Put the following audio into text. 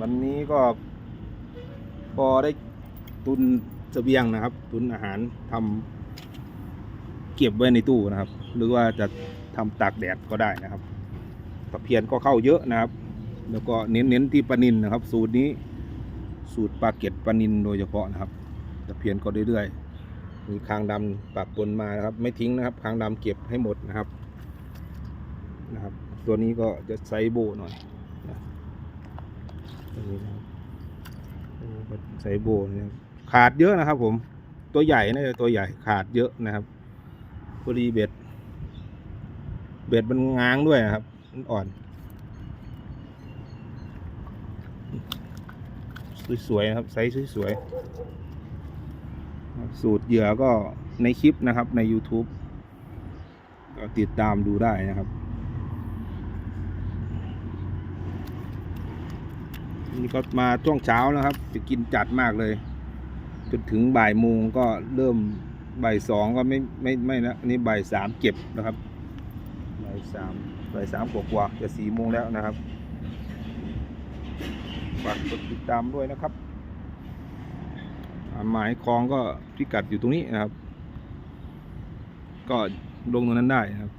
วันนี้ก็พอได้ตุนเสบียงนะครับ ตุนอาหารทำเก็บไว้ในตู้นะครับ หรือว่าจะทำตากแดดก็ได้นะครับตะเพียนก็เข้าเยอะนะครับ แล้วก็เน้นเน้นที่ปลานินนะครับ สูตรนี้สูตรปลาเก็ดปลานินโดยเฉพาะนะครับตะเพียนก็เรื่อยๆมีคางดำปากปนมานะครับ ไม่ทิ้งนะครับ คางดำเก็บให้หมดนะครับนะครับ ตัวนี้ก็จะไซโบหน่อย นะตัวนี้นะครับนี้ก็ไซส์โบนขาดเยอะนะครับ ผม ตัวใหญ่นะตัวใหญ่ขาดเยอะนะครับพอดีเบ็ด เบ็ดมันง้างด้วยนะครับมันอ่อน สวยๆนะครับไซส์สวยๆสูตรเหยื่อก็ในคลิปนะครับใน YouTube ก็ติดตามดูได้นะครับ นี่ก็มาช่วงเช้านะครับ จะกินจัดมากเลย จนถึงบ่ายโมงก็เริ่มบ่ายสองก็ไม่ไม่ไม่นะนนี้บ่ายสามเก็บนะครับบ่ายสามบ่ายสามกว่าจะสี่โมงแล้วนะครับฝากกดติดตามด้วยนะครับหมายคลองก็พิกัดอยู่ตรงนี้นะครับ ก็ลงตรงนั้นได้นะครับ